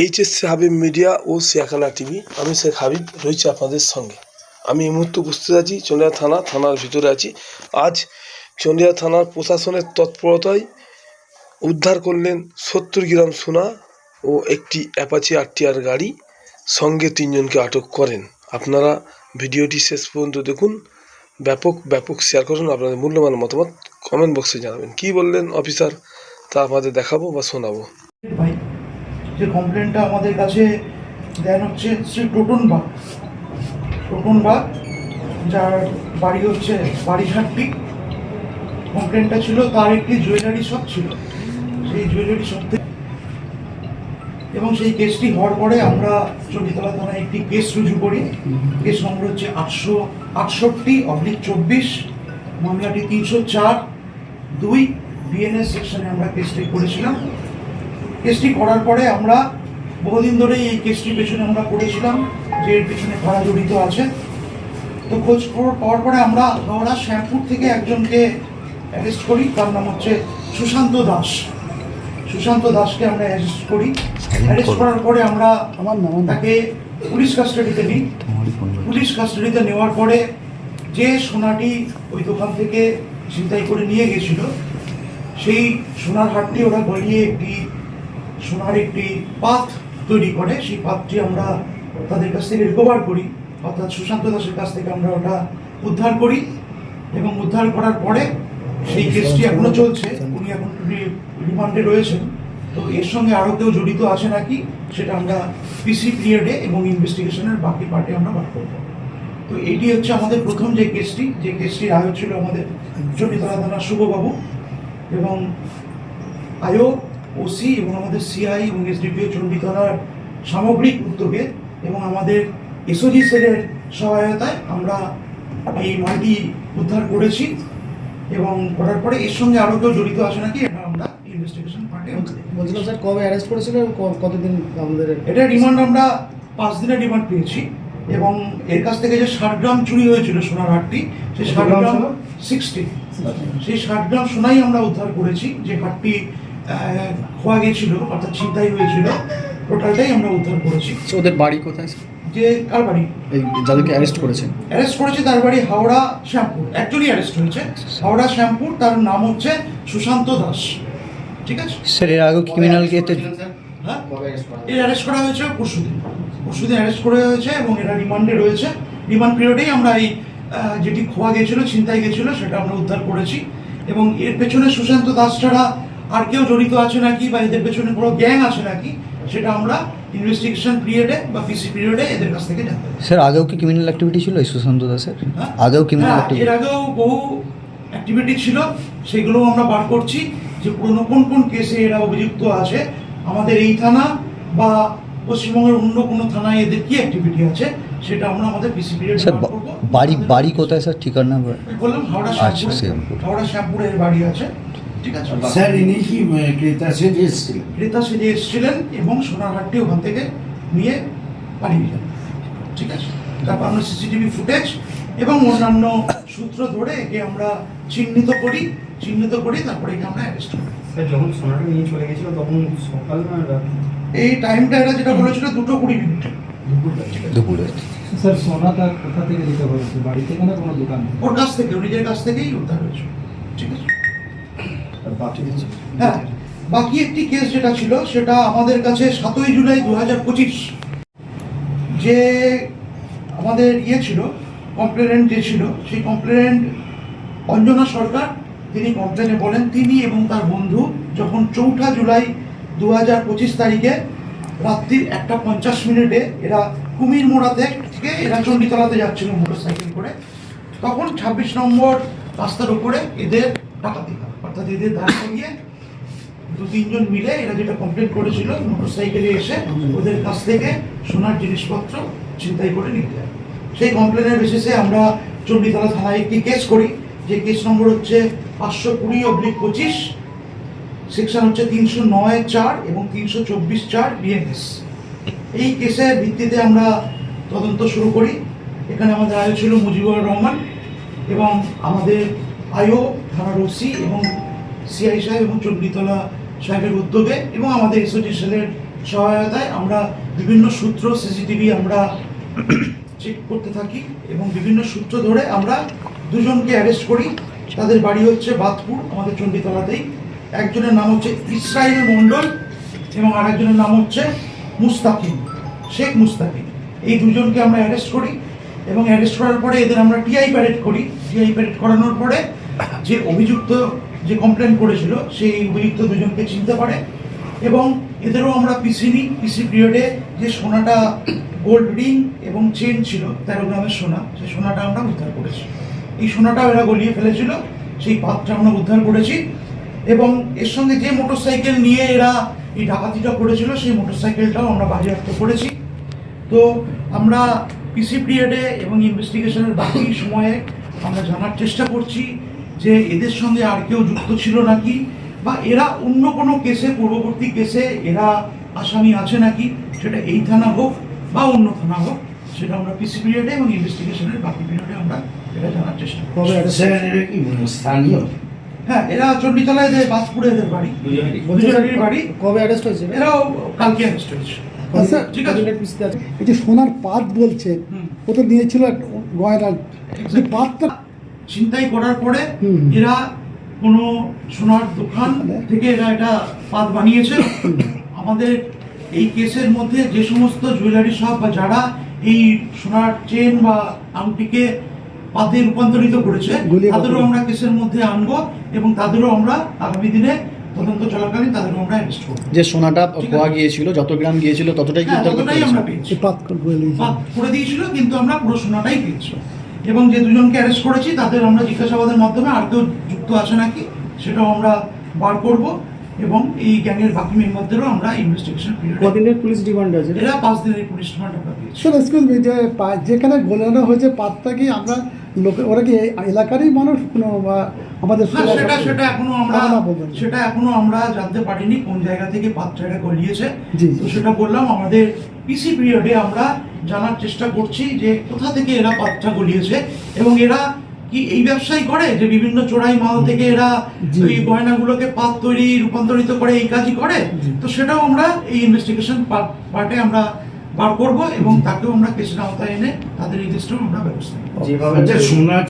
HSC Habib media ও Siakhala TV আমি শেখ হাবিব রয়েছি আপনাদের সঙ্গে। আমি এই মুহূর্তে উপস্থিত আছি চন্ডিয়া থানা, থানার ভিতরে আছি। আজ চন্ডিয়া থানার প্রশাসনের তৎপরতায় উদ্ধার করলেন সত্তর গ্রাম সোনা ও একটি অ্যাপাচি আরটিআর গাড়ি, সঙ্গে তিনজনকে আটক করেন। আপনারা ভিডিওটি শেষ পর্যন্ত দেখুন, ব্যাপক ব্যাপক শেয়ার করুন, আপনাদের মূল্যবান মতামত কমেন্ট বক্সে জানাবেন। কী বললেন অফিসার তা আমাদের দেখাবো বা শোনাবো। যে কমপ্লেনটা আমাদের কাছে দেন হচ্ছে শ্রী টোটন বাগ। টোটন বাগ, যার বাড়ি হচ্ছে বাড়িঘাটটি কমপ্লেনটা ছিল, তার একটি জুয়েলারি শপ ছিল। সেই জুয়েলারি শপ এবং সেই কেসটি হওয়ার পরে আমরা চণ্ডীতলা থানায় একটি কেস রুজু করি। কেস নম্বর হচ্ছে আটশো আটষট্টি অবলিক চব্বিশ, মামলাটি তিনশো চার, দুই বিএনএস সেকশনে আমরা কেসটি করেছিলাম। কেসটি করার পরে আমরা বহুদিন ধরেই এই কেসটির পেছনে আমরা পড়েছিলাম যে এর পেছনে কারা জড়িত আছে। তো খোঁজ খবর পাওয়ার পরে আমরা হাওড়া শ্যামপুর থেকে একজনকে অ্যারেস্ট করি। তার নাম হচ্ছে সুশান্ত দাস। সুশান্ত দাসকে আমরা অ্যারেস্ট করি। অ্যারেস্ট করার পরে আমরা আমার নাম তাকে পুলিশ কাস্টাডিতে নিই পুলিশ কাস্টাডিতে নেওয়ার পরে যে সোনাটি ওই দোকান থেকে ছিনতাই করে নিয়ে গেছিল সেই সোনার হাটটি ওরা গলিয়ে একটি সোনার একটি পাথ তৈরি করে, সেই পাথটি আমরা তাদের কাছ থেকে রিকভার করি। অর্থাৎ সুশান্ত দাসের কাছ থেকে আমরা ওটা উদ্ধার করি এবং উদ্ধার করার পরে সেই কেসটি এখনও চলছে। উনি এখন রিমান্ডে রয়েছেন। তো এর সঙ্গে আরও কেউ জড়িত আছে নাকি, সেটা আমরা পিসি পিরিয়ডে এবং ইনভেস্টিগেশনের বাকি পার্টে আমরা বার করব। তো এটি হচ্ছে আমাদের প্রথম যে কেসটি। যে কেসটির আয়োগ ছিল আমাদের চণ্ডীতলা থানার শুভবাবু এবং আয়োগ ওসি এবং আমাদের সিআই এবং এসডিপিও চণ্ডীতলার সামগ্রিক উদ্যোগে এবং আমাদের এসওজি সেলের সহায়তায় আমরা এই মালটি উদ্ধার করেছি এবং করার পরে এর সঙ্গে আরও কেউ জড়িত আছে নাকি এটা আমরা ইনভেস্টিগেশন পার্টে বলছিলাম স্যার কবে অ্যারেস্ট করেছিল কতদিন আমাদের এটা রিমান্ড আমরা পাঁচ দিনের রিমান্ড পেয়েছি এবং এর কাছ থেকে যে ষাট গ্রাম চুরি হয়েছিল সোনার হাটটি সেই ষাট গ্রাম সিক্সটি সেই ষাট গ্রাম সোনাই আমরা উদ্ধার করেছি যে হাটটি খোয়া গেছিল অর্থাৎ ছিনতাই হয়েছিল টোটালটাই আমরা উদ্ধার করেছি। ওদের বাড়ি কোথায়? যে কার বাড়ি? যাদেরকে অ্যারেস্ট করেছেন অ্যারেস্ট করেছে তার বাড়ি হাওড়া শ্যামপুর অ্যাকচুয়ালি অ্যারেস্ট হয়েছে। হাওড়া শ্যামপুর তার নাম হচ্ছে সুশান্ত দাস। ঠিক আছে? স্যার এর আগেও ক্রিমিনাল কেসে হ্যাঁ? এর অ্যারেস্ট করা হয়েছে পরশুদিন। পরশুদিন অ্যারেস্ট করা হয়েছে এবং এরা রিমান্ডে রয়েছে। রিমান্ড পিরিয়ডেই আমরা এই যেটি খোয়া গেছিল ছিনতাই গেছিল সেটা আমরা উদ্ধার করেছি। এবং এর পেছনে সুশান্ত দাস ছাড়া আর কেউ জড়িত আছে নাকি বা এদের পেছনে কোনো গ্যাং আছে নাকি সেটা আমরা ইনভেস্টিগেশন পিরিয়ডে বা পিসি পিরিয়ডে এদের কাছ থেকে জানতে পারি। স্যার আগেও কি ক্রিমিনাল অ্যাক্টিভিটি ছিল? সুশান্ত দাসের? হ্যাঁ? আগেও ক্রিমিনাল এর আগেও বহু অ্যাক্টিভিটি ছিল সেগুলো আমরা বার করছি যে পুরনো কোন কোন কেসে এরা অভিযুক্ত আছে আমাদের এই থানা বা পশ্চিমবঙ্গের অন্য কোনো থানায় এদের কি অ্যাক্টিভিটি আছে সেটা আমরা আমাদের পিসি পিরিয়ড স্যার বাড়ি বাড়ি কোথায় স্যার? ঠিকানা বললাম হাওড়া আচ্ছা, শ্যামপুর। হাওড়া শ্যামপুরে বাড়ি আছে। ঠিক আছে স্যার ইনি কি ক্রেতা সেজে এসেছিলেন? ক্রেতা সেজে এসেছিলেন এবং সোনার হাটটি ওখান থেকে নিয়ে পালিয়ে যান ঠিক আছে। তারপর আমরা সিসিটিভি ফুটেজ এবং অন্যান্য সূত্র ধরে একে আমরা চিহ্নিত করি চিহ্নিত করি তারপরে একে আমরা অ্যারেস্ট করি। স্যার যখন সোনাটা নিয়ে চলে গেছিল তখন সকাল না রাত? এই টাইমটা এরা যেটা বলেছিল দুটো কুড়ি মিনিট দুপুরে। স্যার সোনাটা কোথা থেকে দিতে হয়েছে? বাড়ি থেকে না কোনো দোকান ওর কাছ থেকে ওর নিজের কাছ থেকেই উদ্ধার হয়েছে। ঠিক আছে। হ্যাঁ বাকি একটি কেস যেটা ছিল, সেটা আমাদের কাছে সাতই জুলাই দু হাজার পঁচিশ। যে আমাদের ইয়ে ছিল কমপ্লেনেন্ট যে ছিল, সেই কমপ্লেনেন্ট অঞ্জনা সরকার, তিনি কমপ্লেনে বলেন, তিনি এবং তার বন্ধু যখন চৌঠা জুলাই দু হাজার পঁচিশ তারিখে রাত্রির একটা পঞ্চাশ মিনিটে এরা কুমির মোড়াতে থেকে এরা চণ্ডীতলাতে যাচ্ছিল মোটর সাইকেল করে, তখন ছাব্বিশ নম্বর রাস্তার উপরে এদের ডাকাতি হয়। অর্থাৎ এদের দাঁড় করিয়ে দু তিনজন মিলে এরা যেটা কমপ্লেন করেছিল মোটর সাইকেলে এসে ওদের কাছ থেকে সোনার জিনিসপত্র ছিনতাই করে নিতে যায় সেই কমপ্লেনের বেসিসে আমরা চণ্ডীতলা থানায় একটি কেস করি। যে কেস নম্বর হচ্ছে পাঁচশো কুড়ি অব্লিক পঁচিশ সেকশন হচ্ছে তিনশো নয় চার এবং তিনশো চব্বিশ চার বিএনএস এই কেসের ভিত্তিতে আমরা তদন্ত শুরু করি। এখানে আমাদের আয়ো ছিল মুজিবুর রহমান এবং আমাদের আয়ো থানার ওসি এবং সিআই সাহেব এবং চণ্ডীতলা সাহেবের উদ্যোগে এবং আমাদের সেলের সহায়তায় আমরা বিভিন্ন সূত্র, সিসিটিভি আমরা চেক করতে থাকি এবং বিভিন্ন সূত্র ধরে আমরা দুজনকে অ্যারেস্ট করি। তাদের বাড়ি হচ্ছে বাদপুর আমাদের চণ্ডীতলাতেই। একজনের নাম হচ্ছে ইসরায়েল মণ্ডল এবং আরেকজনের নাম হচ্ছে মুস্তাকিম শেখ মুস্তাকিম এই দুজনকে আমরা অ্যারেস্ট করি এবং অ্যারেস্ট করার পরে এদের আমরা টিআই প্যারেড করি। টিআই প্যারেড করানোর পরে যে অভিযুক্ত যে কমপ্লেন করেছিল, সেই অভিযুক্ত দুজনকে চিনতে পারে। এবং এদেরও আমরা পিসি নিই পিসি পিরিয়ডে যে সোনাটা গোল্ড রিং এবং চেন ছিল তেরো গ্রামের সোনা, সেই সোনাটা আমরা উদ্ধার করেছি। এই সোনাটাও এরা গলিয়ে ফেলেছিল, সেই পাত্রটা আমরা উদ্ধার করেছি। এবং এর সঙ্গে যে মোটরসাইকেল নিয়ে এরা এই ডাকাতিটা করেছিল, সেই মোটরসাইকেলটাও আমরা বাজেয়াপ্ত করেছি। তো আমরা পিসি পিরিয়ডে এবং ইনভেস্টিগেশনের বাকি সময়ে আমরা জানার চেষ্টা করছি। যে এদের সঙ্গে আর কেউ যুক্ত ছিল নাকি? বা এরা অন্য কোনো কেসে পূর্ববর্তী কেসে এরা আসামি আছে নাকি? সেটা এই থানা হোক বা অন্য থানা হোক সেটা আমরা পিসি পিরিয়ডে এবং ইনভেস্টিগেশনের বাকি পিরিয়ডে আমরা এটা জানার চেষ্টা মানে স্থানীয়? হ্যাঁ এরা চণ্ডীতলায় যে বাসপুরে এদের বাড়ি। দুজনেরই। বাড়ি। কবে অ্যারেস্ট হয়েছে? এরাও কালকে অ্যারেস্ট হয়েছে। আচ্ছা, ঠিক আছে। এই যে সোনার পাত বলছে। ও তো নিয়েছিল যে পাতটা ছিনতাই করার পরে এরা কোনো সোনার দোকান থেকে এরা এটা পাত বানিয়েছে। আমাদের এই কেসের মধ্যে যে সমস্ত জুয়েলারি শপ বা যারা এই সোনার চেন বা আংটিকে পাতে রূপান্তরিত করেছে তাদেরও আমরা কেসের মধ্যে আনব এবং তাদেরও আমরা আগামী দিনে তদন্ত চলাকালীন তাদেরও আমরা অ্যারেস্ট করব। যে সোনাটা পাওয়া গিয়েছিল যত গ্রাম গিয়েছিল ততটাই কি হ্যাঁ আমরা পেয়েছি। পাত করে করে দিয়েছিল কিন্তু আমরা পুরো সোনাটাই পেয়েছি। এবং যে দুজনকে অ্যারেস্ট করেছি তাদের আমরা জিজ্ঞাসাবাদের মাধ্যমে আর কেউ যুক্ত আছে নাকি সেটাও আমরা বার করব এবং এই গ্যাংয়ের বাকি মেম্বারদেরও আমরা ইনভেস্টিগেশন কদিনের পুলিশ ডিমান্ড আছে এরা পাঁচ দিনের পুলিশ ডিমান্ড আমরা এক্সকিউজ মি যে যেখানে গোলানো হয়েছে পাতটা কি আমরা লোকে ওরা কি এলাকারই মানুষ কোনো বা আমাদের সেটা সেটা এখনও আমরা। সেটা এখনও আমরা জানতে পারিনি কোন জায়গা থেকে পাত্রটা গলিয়েছে জি। তো সেটা বললাম আমাদের পিসি পিরিয়ডে আমরা জানার চেষ্টা করছি যে কোথা থেকে এরা পাত্রটা গলিয়েছে এবং এরা কি এই ব্যবসাই করে যে বিভিন্ন চোরাই মাল থেকে এরা এই গয়নাগুলোকে পাত তৈরি রূপান্তরিত করে এই কাজই করে? তো সেটাও আমরা এই ইনভেস্টিগেশন পার্টে আমরা বার করব এবং তাকেও আমরা কেসের আওতায় এনে তাদের এই আমরা ব্যবস্থা যেভাবে সোনা